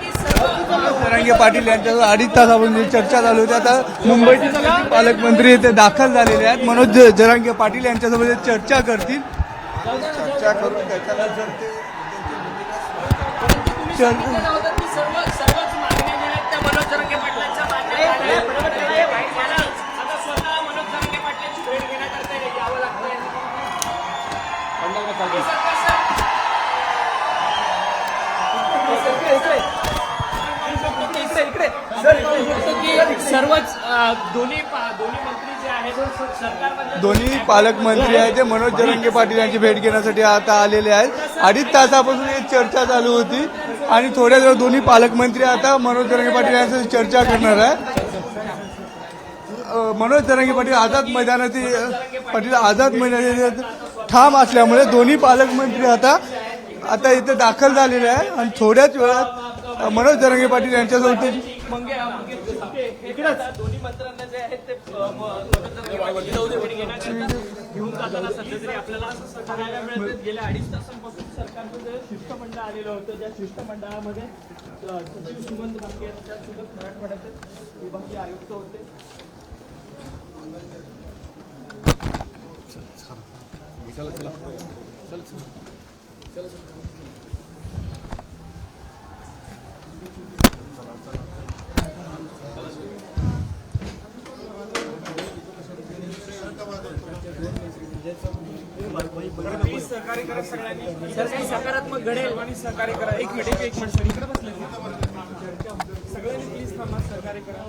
जरांगे पाटील यांच्यासोबत अडीच तासापासून जी चर्चा चालू होती आता मुंबईचे पालकमंत्री ते दाखल झालेले आहेत. मनोज जरांगे पाटील यांच्यासोबत ते चर्चा करतील चर्चा करून त्याच्यानंतर ते चर्चा सर्वच दोन्ही दोन्ही मंत्री जे आहेत दोन्ही पालकमंत्री आहेत ते मनोज जरंगे पाटील यांची भेट घेण्यासाठी आता आलेले आहेत. अडीच तासापासून ही चर्चा चालू होती आणि थोड्या वेळ दोन्ही पालकमंत्री आता मनोज जरंगे पाटील यांच्याशी चर्चा करणार आहे मनोज जरंगे पाटील आझाद मैदानाचे पाटील आझाद मैदानाचे ठाम असल्यामुळे दोन्ही पालकमंत्री आता आता इथे दाखल झालेले आहे आणि थोड्याच वेळात मनोज जरंगे पाटील यांच्यासोबत घेऊन जाताना सध्या तरी आपल्याला असं पाहायला मिळतं गेल्या अडीच तासांपासून सरकारचं जे शिष्टमंडळ आलेलं होतं. त्या शिष्टमंडळामध्ये सचिव सुमंत त्यासोबत मराठवाड्याचे विभागीय आयुक्त होते. सहकार्य करा सगळ्यांनी सर काही सकारात्मक घडेल आणि सहकार्य करा एक मिनिट एक- मिनिट. सर इकडे बसले सगळ्यांनी प्लीज थांबा सहकार्य करा.